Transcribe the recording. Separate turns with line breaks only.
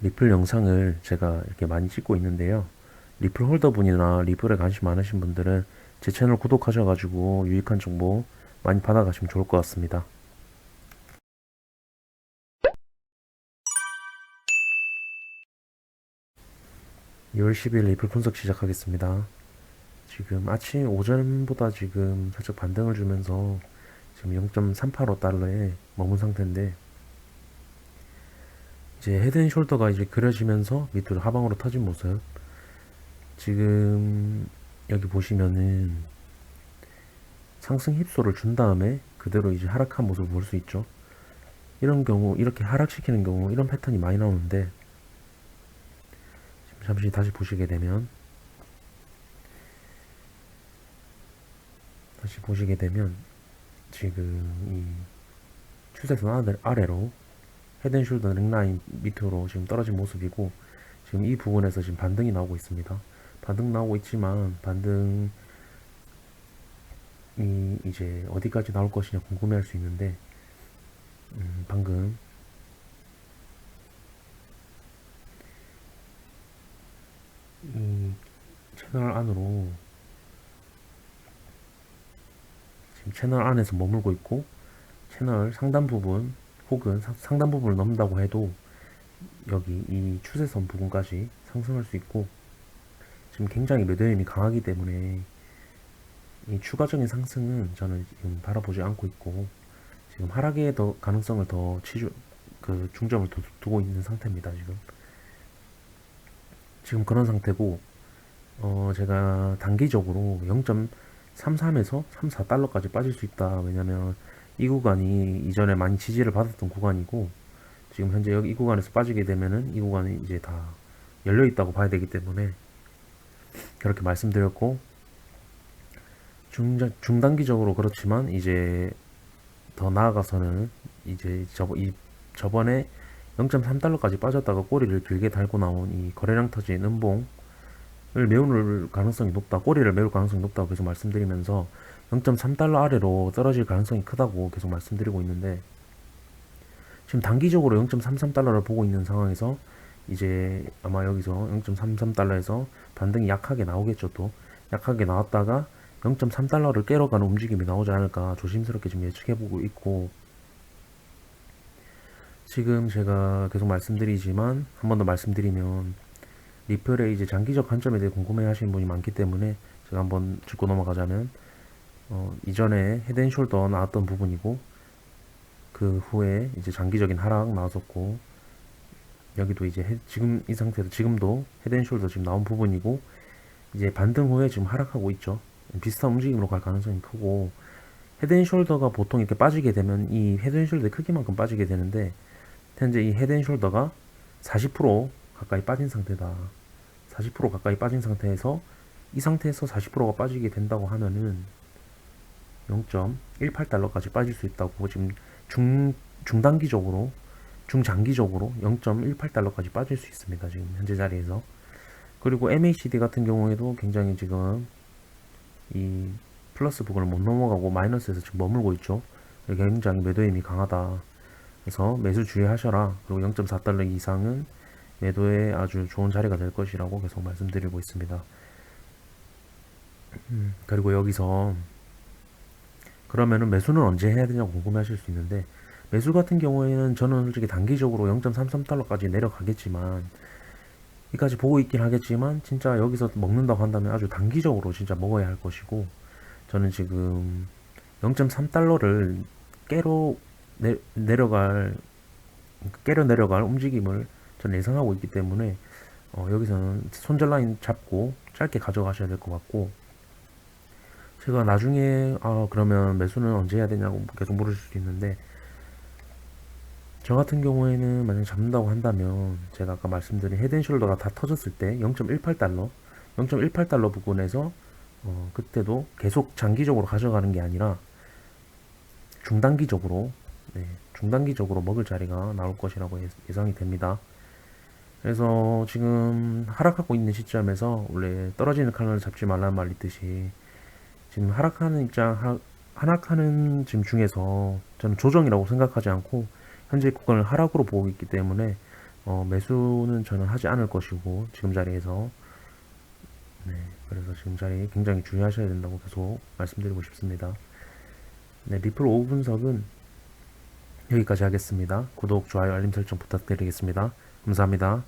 리플 영상을 제가 이렇게 많이 찍고 있는데요. 리플 홀더분이나 리플에 관심 많으신 분들은 제 채널 구독하셔가지고 유익한 정보 많이 받아가시면 좋을 것 같습니다. 2월 10일 리플 분석 시작하겠습니다. 지금 아침 오전보다 지금 살짝 반등을 주면서 지금 0.385달러에 머문 상태인데 이제 헤드앤숄더가 이제 그려지면서 밑으로 하방으로 터진 모습. 지금 여기 보시면은 상승 힙소를 준 다음에 그대로 이제 하락한 모습을 볼 수 있죠. 이런 경우 이렇게 하락시키는 경우 이런 패턴이 많이 나오는데 잠시 다시 보시게 되면 다시 보시게 되면 지금 이 추세선 아래, 아래로 헤드앤숄더 넥라인 밑으로 지금 떨어진 모습이고 지금 이 부분에서 지금 반등이 나오고 있습니다. 반등 나오고 있지만 반등이 이제 어디까지 나올 것이냐 궁금해할 수 있는데 음, 방금 이 채널 안으로 지금 채널 안에서 머물고 있고 채널 상단 부분 혹은 상- 상단 부분을 넘는다고 해도 여기 이 추세선 부분까지 상승할 수 있고 지금 굉장히 매도 힘이 강하기 때문에 이 추가적인 상승은 저는 지금 바라보지 않고 있고 지금 하락의 더 가능성을 더 치주 그 중점을 두, 두고 있는 상태입니다 지금. 지금 그런 상태고 어 제가 단기적으로 0.33에서 34달러까지 빠질 수 있다. 왜냐면 이 구간이 이전에 많이 지지를 받았던 구간이고 지금 현재 여기 이 구간에서 빠지게 되면은 이 구간이 이제 다 열려 있다고 봐야 되기 때문에 그렇게 말씀드렸고 중 중단기적으로 그렇지만 이제 더 나아가서는 이제 저, 이 저번에 0.3달러까지 빠졌다가 꼬리를 길게 달고 나온 이 거래량 터진 은봉을 메울 가능성이 높다, 꼬리를 메울 가능성이 높다고 계속 말씀드리면서 0.3달러 아래로 떨어질 가능성이 크다고 계속 말씀드리고 있는데 지금 단기적으로 0.33달러를 보고 있는 상황에서 이제 아마 여기서 0.33달러에서 반등이 약하게 나오겠죠 또. 약하게 나왔다가 0.3달러를 깨러 가는 움직임이 나오지 않을까 조심스럽게 좀 예측해보고 있고 지금 제가 계속 말씀드리지만 한 번 더 말씀드리면 리플의 이제 장기적 관점에 대해 궁금해 하시는 분이 많기 때문에 제가 한번 짚고 넘어가자면 어, 이전에 헤드앤숄더 나왔던 부분이고 그 후에 이제 장기적인 하락 나왔었고 여기도 이제 헤- 지금 이 상태에서 지금도 헤드앤숄더 지금 나온 부분이고 이제 반등 후에 지금 하락하고 있죠. 비슷한 움직임으로 갈 가능성이 크고 헤드앤숄더가 보통 이렇게 빠지게 되면 이 헤드앤숄더의 크기만큼 빠지게 되는데 현재 이 헤드앤숄더가 40% 가까이 빠진 상태다 40% 가까이 빠진 상태에서 이 상태에서 40%가 빠지게 된다고 하면은 0.18달러까지 빠질 수 있다고 지금 중 중단기적으로 중장기적으로 0.18달러까지 빠질 수 있습니다. 지금 현재 자리에서. 그리고 MACD 같은 경우에도 굉장히 지금 이 플러스 부분을 못 넘어가고 마이너스에서 지금 머물고 있죠. 굉장히 매도 힘이 강하다. 그래서 매수 주의하셔라. 그리고 0.4달러 이상은 매도에 아주 좋은 자리가 될 것이라고 계속 말씀드리고 있습니다. 음, 그리고 여기서 그러면은 매수는 언제 해야 되냐고 궁금해하실 수 있는데 매수 같은 경우에는 저는 솔직히 단기적으로 0.33달러까지 내려가겠지만 이까지 보고 있긴 하겠지만 진짜 여기서 먹는다고 한다면 아주 단기적으로 진짜 먹어야 할 것이고 저는 지금 0.3달러를 깨로 내, 내려갈 깨려 내려갈 움직임을 저는 예상하고 있기 때문에 어, 여기서는 손절 라인 잡고 짧게 가져가셔야 될 것 같고 제가 나중에 아 그러면 매수는 언제 해야 되냐고 계속 물으실 수 있는데 저 같은 경우에는 만약 잡는다고 한다면 제가 아까 말씀드린 헤드앤숄더가 다 터졌을 때 0.18달러 0.18달러 부분에서 어, 그때도 계속 장기적으로 가져가는 게 아니라 중단기적으로 네, 중단기적으로 먹을 자리가 나올 것이라고 예- 예상이 됩니다. 그래서 지금 하락하고 있는 시점에서 원래 떨어지는 칼날을 잡지 말라는 말 있듯이 지금 하락하는 입장 하, 하락하는 지금 중에서 저는 조정이라고 생각하지 않고 현재 구간을 하락으로 보고 있기 때문에 어, 매수는 저는 하지 않을 것이고 지금 자리에서 네, 그래서 지금 자리 굉장히 주의하셔야 된다고 계속 말씀드리고 싶습니다. 네, 리플 5 분석은 여기까지 하겠습니다. 구독, 좋아요, 알림 설정 부탁드리겠습니다. 감사합니다.